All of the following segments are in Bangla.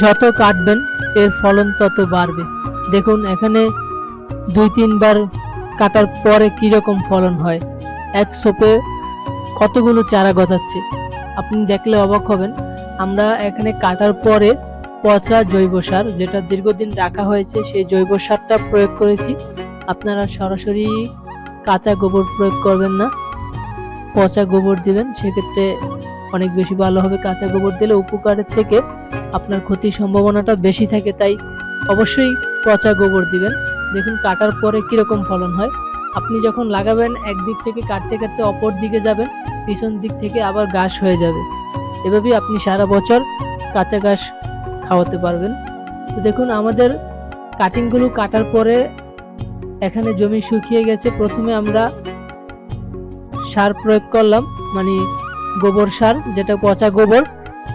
যত কাটবেন, এর ফলন তত বাড়বে। দেখুন, এখানে দুই, তিনবার কাটার পরে কীরকম ফলন হয়। এক সোপে কতগুলো চারা গজাচ্ছে? আপনি দেখলে অবাক হবেন। আমরা এখানে কাটার পরে পচা জৈব সার, যেটা দীর্ঘদিন রাখা হয়েছে, সেই জৈব সারটা প্রয়োগ করেছি। আপনারা সরাসরি কাঁচা গোবর প্রয়োগ করবেন না। পচা গোবর দিবেন, সেক্ষেত্রে অনেক বেশি ভালো হবে। কাঁচা গোবর দিলে উপকারের থেকে আপনার ক্ষতির সম্ভাবনাটা বেশি থাকে, তাই অবশ্যই পচা গোবর দিবেন। দেখুন কাটার পরে কীরকম ফলন হয়। আপনি যখন লাগাবেন, একদিক থেকে কাটতে কাটতে অপর দিকে যাবেন, পিছন দিক থেকে আবার ঘাস হয়ে যাবে। এভাবেই আপনি সারা বছর কাঁচা ঘাস খাওয়াতে পারবেন। তো দেখুন, আমাদের কাটিংগুলো কাটার পরে এখানে জমি শুকিয়ে গেছে। প্রথমে আমরা সার প্রয়োগ করলাম মানে গোবর সার, যেটা পচা গোবর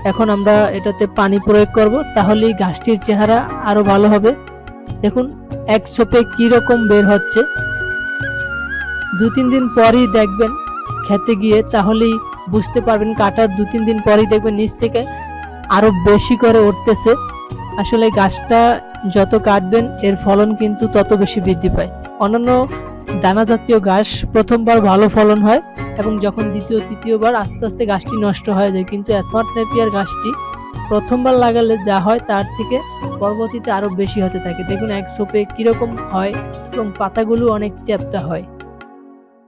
এখন আমরা এটাতে পানি প্রয়োগ করব, তাহলেই গাছটির চেহারা আরও ভালো হবে। দেখুন, এক সোপে কি রকম বের হচ্ছে। দু তিন দিন পরই দেখবেন খেতে গিয়ে, তাহলেই বুঝতে পারবেন কাটার দু তিন দিন পরই দেখবেন নিচ থেকে আরও বেশি করে উঠতেছে। আসলে গাছটা যত কাটবেন, এর ফলন কিন্তু তত বেশি বৃদ্ধি পায়। অন্যান্য দানা জাতীয় গাছ প্রথমবার ভালো ফলন হয় এবং যখন দ্বিতীয়, তৃতীয়বার আস্তে আস্তে গাছটি নষ্ট হয়ে যায়। কিন্তু স্মার্ট নেপিয়ার গাছটি প্রথমবার লাগালে যা হয় তার থেকে পরবর্তীতে আরও বেশি হতে থাকে। দেখুন এক সোপে কীরকম হয় এবং পাতাগুলো অনেক চ্যাপ্টা হয়।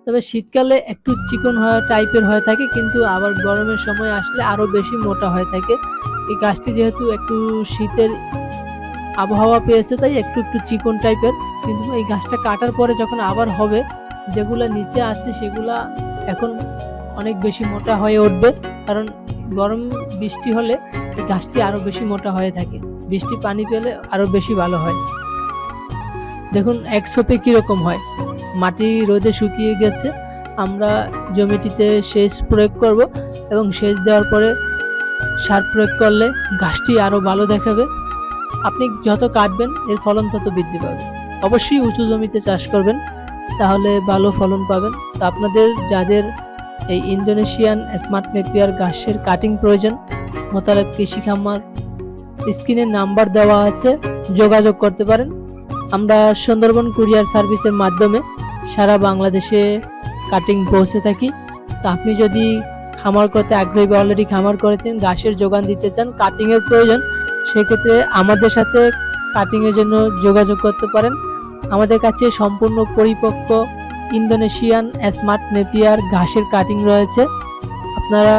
তবে শীতকালে একটু চিকন হওয়া টাইপের হয়ে থাকে, কিন্তু আবার গরমের সময় আসলে আরও বেশি মোটা হয়ে থাকে। এই গাছটি যেহেতু একটু শীতের আবহাওয়া পেয়েছে তাই একটু একটু চিকন টাইপের। কিন্তু এই গাছটা কাটার পরে যখন আবার হবে, যেগুলা নিচে আসছে সেগুলা এখন অনেক বেশি মোটা হয়ে উঠবে। কারণ গরম বৃষ্টি হলে এই গাছটি আরও বেশি মোটা হয়ে থাকে। বৃষ্টি পানি পেলে আরও বেশি ভালো হয়। দেখুন, এক সোপে কীরকম হয়। মাটি রোদে শুকিয়ে গেছে। আমরা জমিটিতে সেচ প্রয়োগ করব এবং সেচ দেওয়ার পরে সার প্রয়োগ করলে গাছটি আরও ভালো দেখাবে। আপনি যত কাটবেন, এর ফলন তত বৃদ্ধি পাবে। অবশ্যই উঁচু জমিতে চাষ করবেন, তাহলে ভালো ফলন পাবেন। তো আপনাদের, যাদের এই ইন্দোনেশিয়ান স্মার্ট নেপিয়ার ঘাসের কাটিং প্রয়োজন, মোতালেব কৃষি খামার স্ক্রিনের নাম্বার দেওয়া আছে, যোগাযোগ করতে পারেন। আমরা সুন্দরবন কুরিয়ার সার্ভিসের মাধ্যমে সারা বাংলাদেশে কাটিং পৌঁছে থাকি। তো আপনি যদি খামার করতে আগ্রহী অলরেডি খামার করেছেন, ঘাসের যোগান দিতে চান কাটিংয়ের প্রয়োজন সেক্ষেত্রে আমাদের সাথে কাটিংয়ের জন্য যোগাযোগ করতে পারেন। আমাদের কাছে সম্পূর্ণ পরিপক্ক ইন্দোনেশিয়ান স্মার্ট নেপিয়ার ঘাসের কাটিং রয়েছে। আপনারা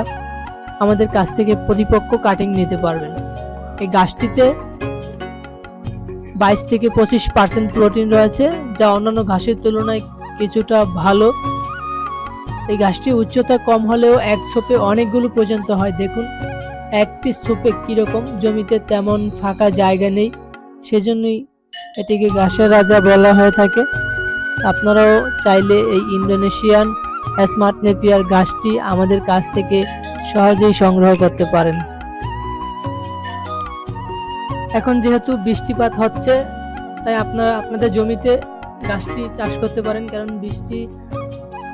আমাদের কাছ থেকে পরিপক্ক কাটিং নিতে পারবেন। এই গাছটিতে বাইশ থেকে পঁচিশ পার্সেন্ট প্রোটিন রয়েছে, যা অন্যান্য ঘাসের তুলনায় কিছুটা ভালো। এই গাছটির উচ্চতা কম হলেও এক ছোপে অনেকগুলো পর্যন্ত হয়। দেখুন একটি ছোপে কীরকম? জমিতে তেমন ফাঁকা জায়গা নেই। সেজন্যই এটিকে ঘাসের রাজা বলা হয়ে থাকে। আপনারাও চাইলে এই ইন্দোনেশিয়ান স্মার্ট নেপিয়ার গাছটি আমাদের কাছ থেকে সহজেই সংগ্রহ করতে পারেন। এখন যেহেতু বৃষ্টিপাত হচ্ছে, তাই আপনারা, আপনাদের জমিতে গাছটি চাষ করতে পারেন, কারণ বৃষ্টি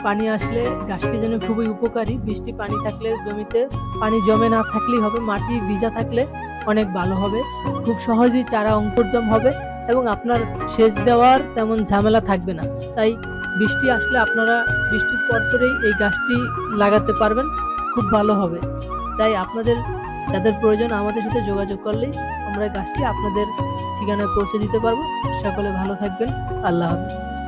পানি আসলে গাছটির জন্য খুবই উপকারী। বৃষ্টি পানি থাকলে জমিতে পানি জমে না থাকলেই হবে, মাটি ভিজা থাকলে অনেক ভালো হবে। খুব সহজেই চারা অঙ্কুরজম হবে এবং আপনার সেচ দেওয়ার তেমন ঝামেলা থাকবে না। তাই বৃষ্টি আসলে আপনারা বৃষ্টির পর পরেই এই গাছটি লাগাতে পারবেন, খুব ভালো হবে। তাই আপনাদের, যাদের প্রয়োজন আমাদের সাথে যোগাযোগ করলেই আমরা গাছটি আপনাদের ঠিকানায় পৌঁছে দিতে পারব। সকলে ভালো থাকবেন। আল্লাহ হাফিজ।